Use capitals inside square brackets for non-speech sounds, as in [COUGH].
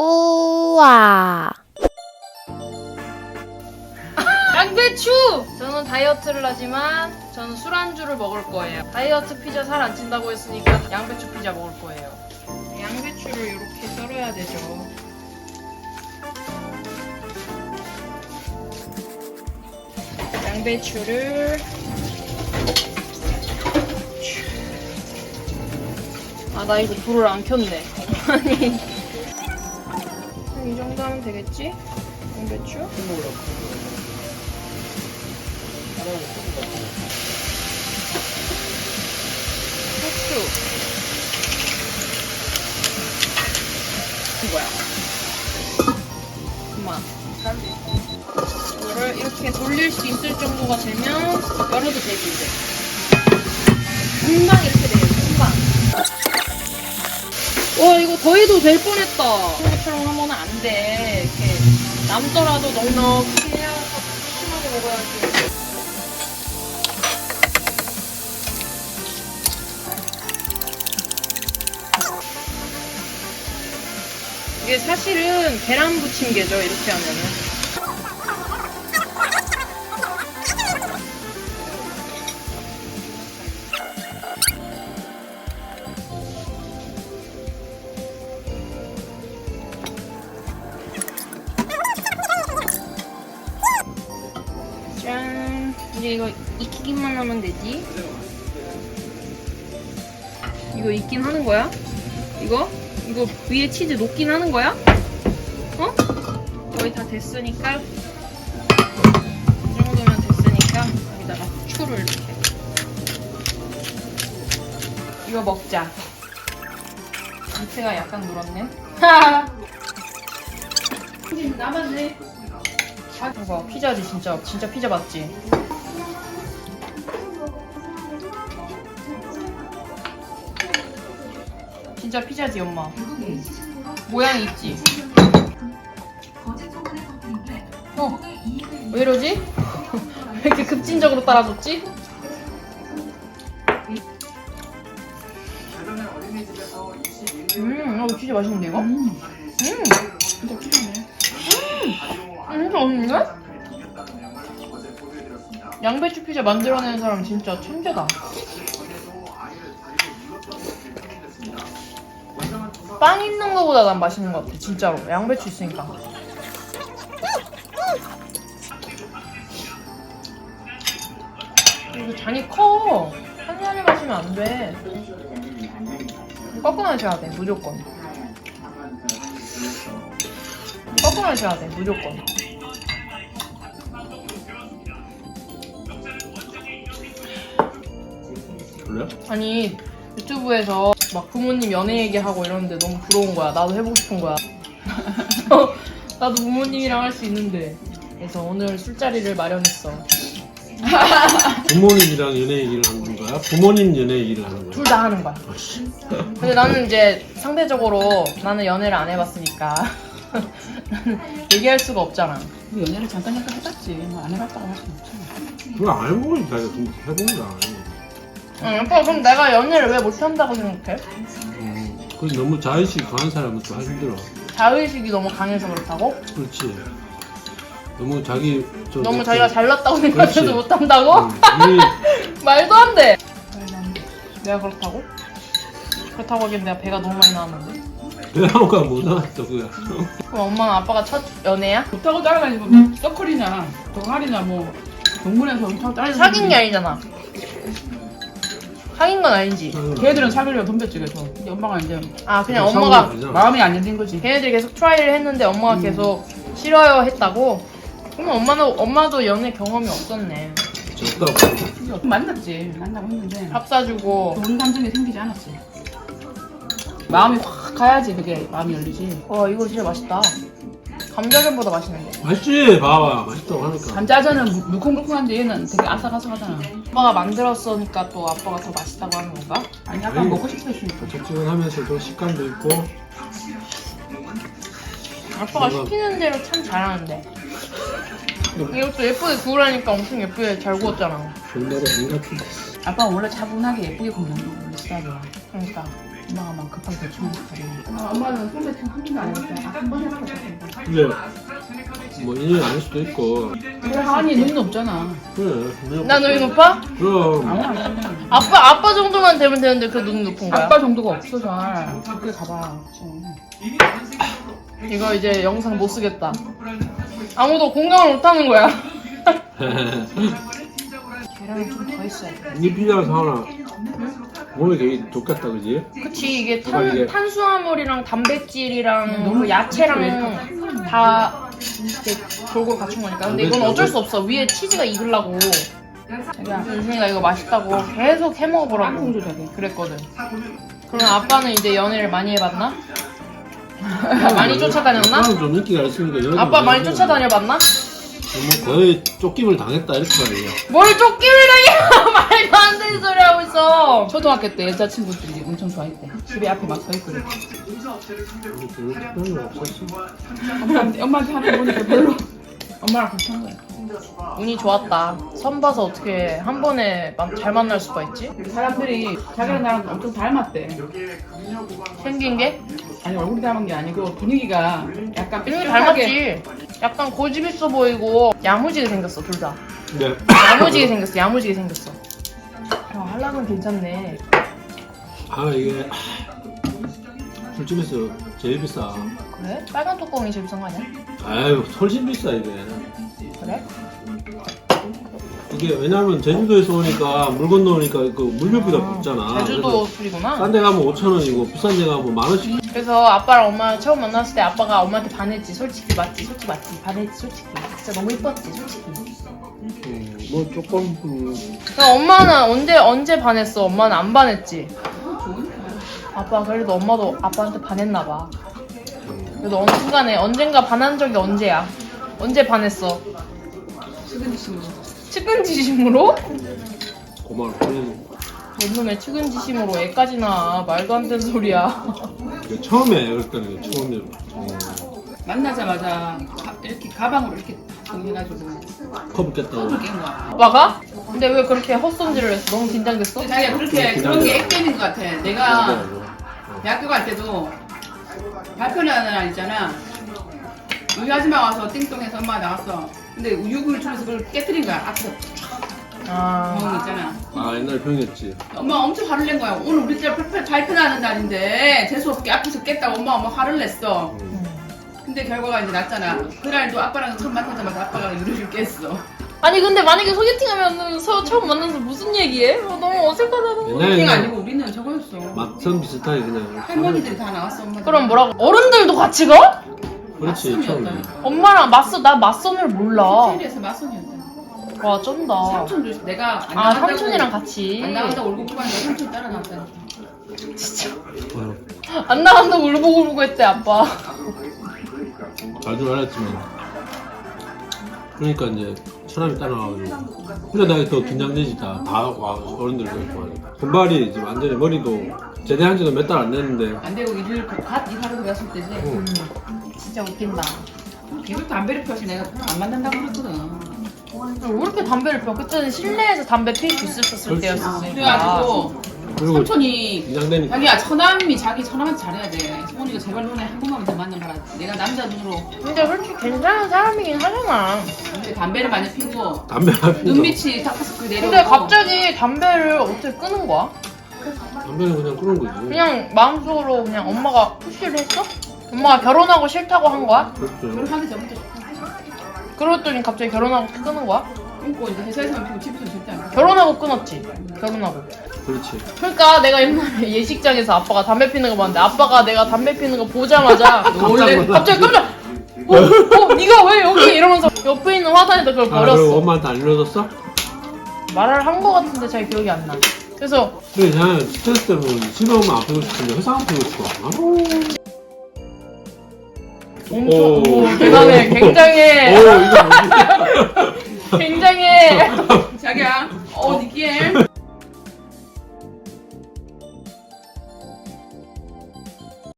우와. 양배추! 저는 다이어트를 하지만 저는 술안주를 먹을 거예요. 다이어트 피자 살 안 찐다고 했으니까 양배추 피자 먹을 거예요. 양배추를 이렇게 썰어야 되죠. 양배추를 아 나 이거 불을 안 켰네. [LAUGHS] 아니 한 이 정도 하면 되겠지? 양배추? 후추 이거야 그만 이거를 이렇게 돌릴 수 있을 정도가 되면 열어도 되고 이제 거더 해도 될 뻔했다. 생각처럼 하면 안 돼. 이렇게 남더라도 넉넉히 해야 심하게 먹어야지. 이게 사실은 계란 부침개죠 이렇게 하면은 이거 익히기만 하면 되지 이거 익긴 하는 거야? 이거? 이거 위에 치즈 녹긴 하는 거야? 어? 거의 다 됐으니까 이 정도면 됐으니까 여기다가 후추를 이렇게 이거 먹자 밑에가 약간 눌었네 남았네 [LAUGHS] 이거 피자지 진짜 진짜 피자 맞지? 진짜 피자지 엄마 모양이 있지? 어? 왜 이러지? 왜 이렇게 급진적으로 따라줬지? 음, 이거 진짜 맛있는데 이거? 음, 진짜 피자네. 음, 진짜 맛있는데? 양배추 피자 만들어내는 사람 진짜 천재다. 빵 있는 거보다 난 맛있는 것 같아, 진짜로. 양배추 있으니까. 이거 잔이 커. 한 잔에 마시면 안 돼. 꺾어 마셔야 돼, 무조건. 꺾어 마셔야 돼, 무조건. 아니 유튜브에서 막 부모님 연애 얘기하고 이러는데 너무 부러운 거야. 나도 해보고 싶은 거야. [LAUGHS] 나도 부모님이랑 할 수 있는데. 그래서 오늘 술자리를 마련했어. 부모님이랑 연애 얘기를 하는 거야? 부모님 연애 얘기를 하는 거야? 둘다 하는 거야. 아씨. 근데 나는 이제 상대적으로 나는 연애를 안 해봤으니까 [LAUGHS] 나는 얘기할 수가 없잖아. 뭐 연애를 잠깐 잠깐 해봤지. 뭐 안 해봤다고 할 수는 없잖아. 그거 안 해보니까 이거 좀 해본다. 응, 오빠 그럼 내가 연애를 왜 못한다고 생각해? 음, 그 너무 자의식이 강한 사람은 또 하기 힘들어. 자의식이 너무 강해서 그렇다고? 그렇지. 너무 자기 저 너무 저- 자기가 잘났다고 생각해서 그렇지. 못한다고? 음, 이 [LAUGHS] 말도 안 돼. 내가 그렇다고? 그렇다고 하기엔 내가 배가 너무 많이 나왔는데. 대화가 못 나왔어 그야. [LAUGHS] 그럼 엄마랑 아빠가 첫 연애야? 좋다고 따라다니고 서클이나 동아리나 뭐 동문에서 좋다고 따라다니고 사귄 게 아니잖아. 사귄 건 아니지. 걔들은 사귀려고 덤볐지 그래서 근데 엄마가 이제 아 그냥 엄마가. 마음이 안 열린 거지 걔네들이 계속 트라이를 했는데 엄마가 음. 계속 싫어요 했다고. 그럼 엄마는 엄마도 연애 경험이 없었네. 졌다고. 그래서 만났지 만나고 했는데 밥 사주고. 좋은 감정이 생기지 않았지 마음이 확 가야지 그게 마음이 열리지 와 이거 진짜 맛있다. 감자전보다 맛있는데. 맛있지? 봐봐 맛있다고 하니까. 감자전은 무- 물컹물컹한데 얘는 되게 아삭아삭하잖아 아빠가 만들었으니까 또 아빠가 더 맛있다고 하는 건가? 아니 약간. 먹고 싶어 했으니까 ጨጭ근하면서도 식감도 있고. 아빠가 내가- 시키는 대로 참 잘하는데. 이것도 예쁘게 구우라니까 엄청 예쁘게 잘 구웠잖아. 안 같은데. 아빠가 원래 차분하게 예쁘게 굽는 거 원래 스타일이야 그러니까. 엄마가 막 급하게 대충 아, 엄마는 소매팅 한 번도 안 했어요. 아, 한번 했어. 근데 뭐 인연이 아닐 수도 있고 하은이 눈이 없잖아. 그래 그냥 나 눈이 높아? 그럼 아무나 안 해. 아빠 아빠 정도만 되면 되는데 그 눈이 높은 거야? 아빠 정도가 없어 잘. 그래 가봐. 어. 이거 이제 영상 못 쓰겠다. 아무도 공감을 못 하는 거야. [LAUGHS] 계란은 좀더 있어야 돼. 이 피자 사나 몸에 되게 좋겠다 그지? 그치 이게 아, 이게- 탄, 탄수화물이랑 단백질이랑 그 야채랑 다 이렇게 골고루 갖춘 거니까. 근데 이건 어쩔 수 없어. 위에 치즈가 익으려고. 자기야. 유진이가 이거 맛있다고 계속 해 먹어보라고 땅콩 조작해. 그랬거든. 그럼 아빠는 이제 연애를 많이 해봤나? [LAUGHS] 많이 쫓아다녔나? 아빠는 좀 인기가 있으니까 여기 아빠 많이 쫓아다녀봤나? 뭐 거의 쫓김을 당했다 이렇게 말이야 뭘 쫓기를 당해! [LAUGHS] 말도 안 되는 소리 하고 있어. 초등학교 때 여자친구들이 엄청 좋아했대. 집에 앞에 막 서 있거든. 별로 없었어 엄마한테, 엄마한테 하는 거 보니까 별로. 엄마랑 그렇게 한 거야. 운이 좋았다. 선 봐서 어떻게 한 번에 만- 잘 만날 수가 있지? 사람들이 자기랑 나랑 엄청 닮았대. 생긴 게? 아니 얼굴이 닮은 게 아니고 분위기가 약간 삐끗하게 닮았지. 약간 고집 있어 보이고 야무지게 생겼어 둘 다. 근데 야무지게 생겼어. 야무지게 생겼어. 야, 한락은 괜찮네. 아 이게 술집에서 제일 비싸 그래? 빨간 뚜껑이 제일 비싼 거 아니야? 아유 훨씬 비싸 이게 그래? 이게 왜냐면 제주도에서 오니까 물 건너오니까 그 물류비가 붙잖아 제주도 그래서 술이구나. 싼 데 가면 5천 원이고 비싼 데 가면 만 원씩 그래서 아빠랑 엄마 처음 만났을 때 아빠가 엄마한테 반했지. 솔직히 맞지? 솔직히 맞지? 반했지 솔직히. 진짜 너무 이뻤지 솔직히. 음, 뭐 조금 음, 그럼 엄마는 언제 언제 반했어? 엄마는 안 반했지. 아빠 그래도 엄마도 아빠한테 반했나 봐. 그래도 어느 순간에 언젠가 반한 적이 언제야? 언제 반했어? 측은지심으로 측은지심으로? 고마워 그래도 놈의 측은지심으로 애까지나 말도 안 되는 소리야. [LAUGHS] 그 처음에 그랬다는 게 처음에 어, 만나자마자 가- 이렇게 가방으로 이렇게 정해가지고 컵을 깼다고 컵을 깬 거야. 아빠가? 근데 왜 그렇게 헛손질을 했어? 너무 긴장됐어? 근데 자기가 그렇게 그런 게 액땜인 것 같아. 내가 대학교 갈 때도 발표하는 날 있잖아. 우리 아줌마 와서 띵동해서 엄마 나왔어. 근데 우유를 주면서 그걸 깨뜨린 거야. 앞에서 아. 구멍 있잖아. 아 옛날에 병이었지 엄마 엄청 화를 낸 거야. 오늘 우리 집 발표, 발표하는 날인데 재수 없게 앞에서 깼다고 엄마 엄마 화를 냈어. 근데 결과가 이제 났잖아. 그날도 아빠랑 처음 만나자마자 아빠가 유리를 깼어. 아니 근데 만약에 소개팅하면 서 처음 만나서 무슨 얘기해? 어, 너무 어색하다. 그게 옛날에는 아니고 우리는 저거였어. 막선 비슷하게 그냥 할머니들이 다 나왔어. 엄마. 그럼 뭐라고? 어른들도 같이 가? 그렇지 처음에 맞선이었다. 엄마랑 맞선 나 맞선을 몰라. 호텔에서 맞선이었다. 와 쩐다. 삼촌도 내가 안 아 나간다고 삼촌이랑 같이. 안 나간다고 울고 뽑았는데 삼촌 따라 나왔다니까. 어, 안 나간다고 울고 울고 했대 아빠. 잘줄 알았지만 그러니까 이제 사람이 따라와가지고 근데 나게 더 긴장되지 다 다 와 어른들 그렇고 하니까 금발이 지금 완전히 머리도 제대한 지도 몇 달 안 됐는데 안 되고 일을 갓 일하러 갔을 때지. 응. 진짜 웃긴다. 계속 담배를 피워서 내가 안 만난다고 그랬거든. 왜 이렇게 담배를 피워? 그때는 실내에서 담배 필수 있었을. 때였으니까. 그래가지고 그리고 삼촌이 긴장되니까 자기야 처남이 자기 처남한테 잘해야 돼. 성훈이가 제발 너네 한 번만 더 만나 봐라. 내가 남자 눈으로 근데 솔직히 괜찮은 사람이긴 하잖아. 근데 담배를 많이 피고 담배 안 피우고 눈빛이 다크서클 내려오고 근데 갑자기 담배를 어떻게 끄는 거야? 담배는 그냥 끄는 거지 그냥 마음속으로 그냥 엄마가 푸시를 했어? 엄마가 결혼하고 싫다고 한 거야? 그렇죠 결혼하기 전부터 그랬더니 갑자기 결혼하고 끊은 거야? 끊고 이제 회사에서만 피고 집에서는 절대 안 피. 결혼하고 끊었지. 결혼하고. 그렇지 그러니까 내가 옛날에 예식장에서 아빠가 담배 피는 거 봤는데 아빠가 내가 담배 피는 거 보자마자 [LAUGHS] 놀래. 갑자기 깜짝 어, 어, 네가 왜 여기 이러면서 옆에 있는 화단에다 그걸 아 그리고 버렸어. 엄마한테 안 일러줬어? 말을 한 거 같은데 잘 기억이 안 나. 그래서 그래 그냥 스트레스 때문에 집에 오면 안 피고 싶은데 회사 안 피고 싶어 아우 엄청 오, 대단해. 굉장해. 오, [LAUGHS] 굉장해. 자기야, 어디게? 어.